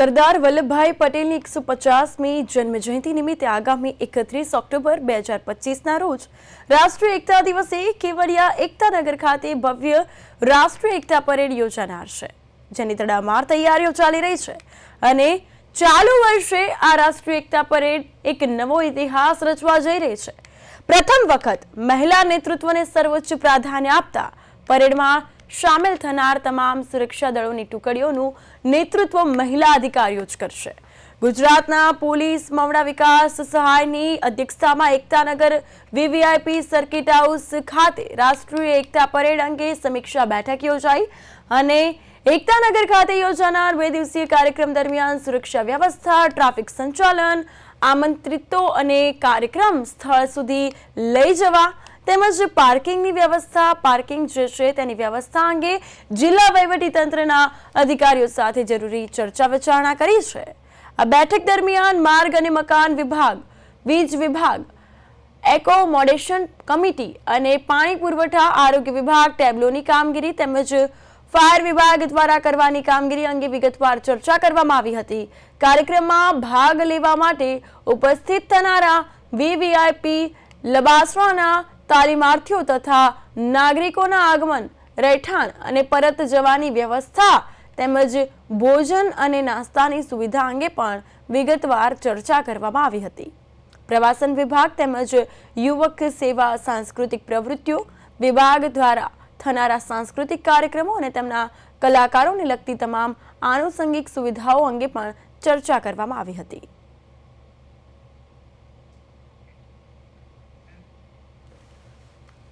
સરદાર વલ્લભભાઈ પટેલની એકસો પચાસમી જન્મજયંતિ નિમિત્તે આગામી એકત્રીસ ઓક્ટોબર બે હજાર પચીસના રોજ રાષ્ટ્રીય એકતા દિવસે કેવડિયા એકતાનગર ખાતે ભવ્ય રાષ્ટ્રીય એકતા પરેડ યોજાનાર છે. જેની તડામાર તૈયારીઓ ચાલી રહી છે અને ચાલુ વર્ષે આ રાષ્ટ્રીય એકતા પરેડ એક નવો ઇતિહાસ રચવા જઈ રહી છે. પ્રથમ વખત મહિલા નેતૃત્વને સર્વોચ્ચ પ્રાધાન્ય આપતા પરેડમાં સામેલ થનાર તમામ સુરક્ષા દળોની ટુકડીઓનું નેતૃત્વ મહિલા અધિકારીઓ જ કરશે. ગુજરાતના પોલીસ, મવડા વિકાસ સહાયની અધ્યક્ષતામાં એકતાનગર વીવીઆઈપી સર્કિટ હાઉસ ખાતે રાષ્ટ્રીય એકતા પરેડ અંગે સમીક્ષા બેઠક યોજાઈ અને એકતાનગર ખાતે યોજાનાર બે દિવસીય કાર્યક્રમ દરમિયાન સુરક્ષા વ્યવસ્થા, ટ્રાફિક સંચાલન, આમંત્રિતો અને કાર્યક્રમ સ્થળ સુધી લઈ જવા તેમજ પાર્કિંગની વ્યવસ્થા, પાર્કિંગ જે છે તેની વ્યવસ્થા અંગે જિલ્લા તંત્રના અધિકારીઓ સાથે જરૂરી ચર્ચા વિચારણા કરી છે. આ બેઠક દરમિયાન માર્ગ અને મકાન વિભાગ, વીજ વિભાગ, એકોમોડેશન કમિટી અને પાણી પુરવઠા આરોગ્ય વિભાગ, ટેબ્લોની કામગીરી તેમજ ફાયર વિભાગ દ્વારા કરવાની કામગીરી અંગે વિગતવાર ચર્ચા કરવામાં આવી હતી. કાર્યક્રમમાં ભાગ લેવા માટે ઉપસ્થિત થનારા વીવીઆઈપી લબાસવાના તાલીમાર્થીઓ તથા નાગરિકોના આગમન, રહેઠાણ અને પરત જવાની વ્યવસ્થા તેમજ ભોજન અને નાસ્તાની સુવિધા અંગે પણ વિગતવાર ચર્ચા કરવામાં આવી હતી. પ્રવાસન વિભાગ તેમજ યુવક સેવા સાંસ્કૃતિક પ્રવૃત્તિઓ વિભાગ દ્વારા થનારા સાંસ્કૃતિક કાર્યક્રમો અને તેમના કલાકારોને લગતી તમામ આનુષંગિક સુવિધાઓ અંગે પણ ચર્ચા કરવામાં આવી હતી.